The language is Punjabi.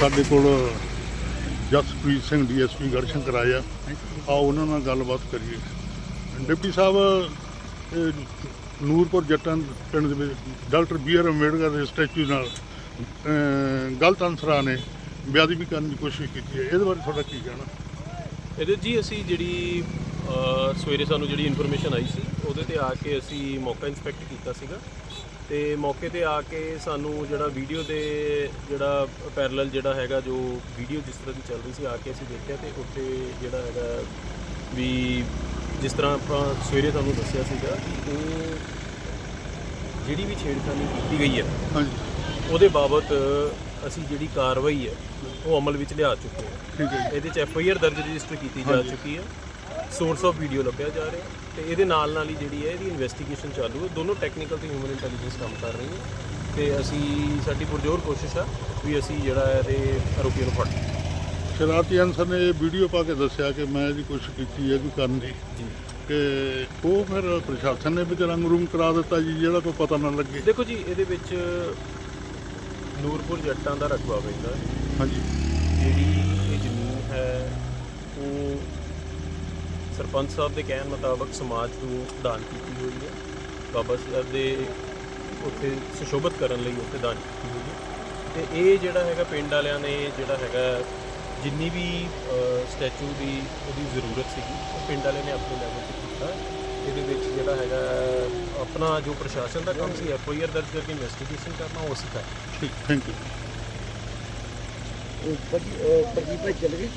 ਸਾਡੇ ਕੋਲ ਜਸਪ੍ਰੀਤ ਸਿੰਘ ਡੀਐਸਪੀ ਗੜਸ਼ੰਕਰ ਆਏ ਆ। ਆਓ ਉਹਨਾਂ ਨਾਲ ਗੱਲਬਾਤ ਕਰੀਏ। ਡਿਪਟੀ ਸਾਹਿਬ ਇਹ ਨੂਰਪੁਰ ਜੱਟਾਂ ਪਿੰਡ ਦੇ ਵਿੱਚ ਡਾਕਟਰ ਬੀ ਆਰ ਅੰਬੇਡਕਰ ਦੇ ਸਟੈਚੂ ਨਾਲ ਅਹ, ਗਲਤ ਅਨਸਰਾਂ ਨੇ ਬੇਅਦਬੀ ਕਰਨ ਦੀ ਕੋਸ਼ਿਸ਼ ਕੀਤੀ ਹੈ। ਇਹਦੇ ਬਾਰੇ ਤੁਹਾਡਾ ਕੀ ਕਹਿਣਾ? ਇਹਦੇ ਜੀ ਅਸੀਂ ਜਿਹੜੀ ਅ, ਸਵੇਰੇ ਸਾਨੂੰ ਜਿਹੜੀ ਇਨਫੋਰਮੇਸ਼ਨ ਆਈ ਸੀ ਉਹਦੇ ਤੇ ਆ ਕੇ ਅਸੀਂ ਮੌਕਾ ਇਨਸਪੈਕਟ ਕੀਤਾ ਸੀਗਾ। ਤੇ ਮੌਕੇ ਤੇ ਆ ਕੇ ਸਾਨੂੰ ਜਿਹੜਾ ਵੀਡੀਓ ਦੇ ਜਿਹੜਾ ਪੈਰਲਲ ਜਿਹੜਾ ਹੈਗਾ ਜੋ ਵੀਡੀਓ ਜਿਸ ਤਰ੍ਹਾਂ ਦੀ ਚੱਲ ਰਹੀ ਸੀ ਆ ਕੇ ਅਸੀਂ ਦੇਖਿਆ ਤੇ ਉੱਥੇ ਜਿਹੜਾ ਹੈਗਾ ਵੀ ਜਿਸ ਤਰ੍ਹਾਂ ਆਪਾਂ ਸਵੇਰੇ ਤੁਹਾਨੂੰ ਦੱਸਿਆ ਸੀਗਾ ਕਿ ਉਹ ਜਿਹੜੀ ਵੀ ਛੇੜਖਾਨੀ ਕੀਤੀ ਗਈ ਹੈ ਹਾਂਜੀ। ਉਹਦੇ ਬਾਬਤ ਅਸੀਂ ਜਿਹੜੀ ਕਾਰਵਾਈ ਹੈ ਉਹ ਅਮਲ ਵਿੱਚ ਲਿਆ ਚੁੱਕੇ ਹਾਂ। ਠੀਕ ਹੈ ਇਹਦੇ ਚ ਐਫ ਆਈ ਆਰ ਦਰਜ ਰਜਿਸਟਰ ਕੀਤੀ ਜਾ। ਚੁੱਕੀ ਹੈ। ਸੋਰਸ ਆਫ ਵੀਡੀਓ ਲੱਭਿਆ ਜਾ ਰਿਹਾ ਤੇ ਇਹਦੇ ਨਾਲ ਨਾਲ ਹੀ ਜਿਹੜੀ ਹੈ ਇਹਦੀ ਇਨਵੈਸਟੀਗੇਸ਼ਨ ਚਾਲੂ ਹੈ। ਦੋਨੋਂ ਟੈਕਨੀਕਲ ਤੇ ਹਿਊਮਨ ਇੰਟੈਲੀਜੈਂਸ ਕੰਮ ਕਰ ਰਹੀ ਹੈ ਤੇ ਅਸੀਂ ਸਾਡੀ ਪੁਰਜੋਰ ਕੋਸ਼ਿਸ਼ ਆ ਵੀ ਅਸੀਂ ਜਿਹੜਾ ਹੈ ਇਹਦੇ ਆਰੋਪੀਆਂ ਨੂੰ ਫੜ ਲਈਏ। ਸ਼ਰਾਰਤੀ ਅਨਸਰ ਨੇ ਇਹ ਵੀਡੀਓ ਪਾ ਕੇ ਦੱਸਿਆ ਕਿ ਮੈਂ ਇਹਦੀ ਕੋਸ਼ਿਸ਼ ਕੀਤੀ ਹੈ ਕੋਈ ਕਰਨ ਦੀ। ਜੀ। ਕਿ ਉਹ ਫਿਰ ਪ੍ਰਸ਼ਾਸਨ ਨੇ ਵਿੱਚ ਰੰਗ ਰੂਮ ਕਰਾ ਦਿੱਤਾ ਜੀ ਜਿਹੜਾ ਕੋਈ ਪਤਾ ਨਾ ਲੱਗੇ। ਦੇਖੋ ਜੀ ਇਹਦੇ ਵਿੱਚ ਨੂਰਪੁਰ ਜੱਟਾਂ ਦਾ ਰਕਬਾ ਪੈਂਦਾ। ਹਾਂਜੀ। ਜਿਹੜੀ ਇਹ ਜ਼ਮੀਨ ਹੈ ਸਰਪੰਚ ਸਾਹਿਬ ਦੇ ਕਹਿਣ ਮੁਤਾਬਕ ਸਮਾਜ ਨੂੰ ਦਾਨ ਕੀਤੀ ਹੋਈ ਹੈ। ਬਾਬਾ ਸਾਹਿਬ ਦੇ ਉੱਥੇ ਸੁਸ਼ੋਭਿਤ ਕਰਨ ਲਈ ਉੱਥੇ ਦਾਨ ਕੀਤੀ ਹੋਈ ਹੈ। ਤੇ ਇਹ ਜਿਹੜਾ ਹੈਗਾ ਪਿੰਡ ਵਾਲਿਆਂ ਨੇ ਜਿਹੜਾ ਹੈਗਾ ਜਿੰਨੀ ਵੀ ਸਟੈਚੂ ਦੀ ਉਹਦੀ ਜ਼ਰੂਰਤ ਸੀਗੀ ਉਹ ਪਿੰਡ ਵਾਲਿਆਂ ਨੇ ਆਪਣੇ ਲੈਵਲ ਤੇ ਕੀਤਾ। ਇਹਦੇ ਵਿੱਚ ਜਿਹੜਾ ਹੈਗਾ ਆਪਣਾ ਜੋ ਪ੍ਰਸ਼ਾਸਨ ਦਾ ਕੰਮ ਸੀ ਐਫ ਆਈ ਆਰ ਦਰਜ ਕਰਕੇ ਇਨਵੈਸਟੀਗੇਸ਼ਨ ਕਰਨਾ ਉਹ ਹਾਂ। ਠੀਕ ਥੈਂਕ ਯੂ ਉਹ ਪ੍ਰਦੀਪ ਭਾਈ ਚੱਲ ਗਏ?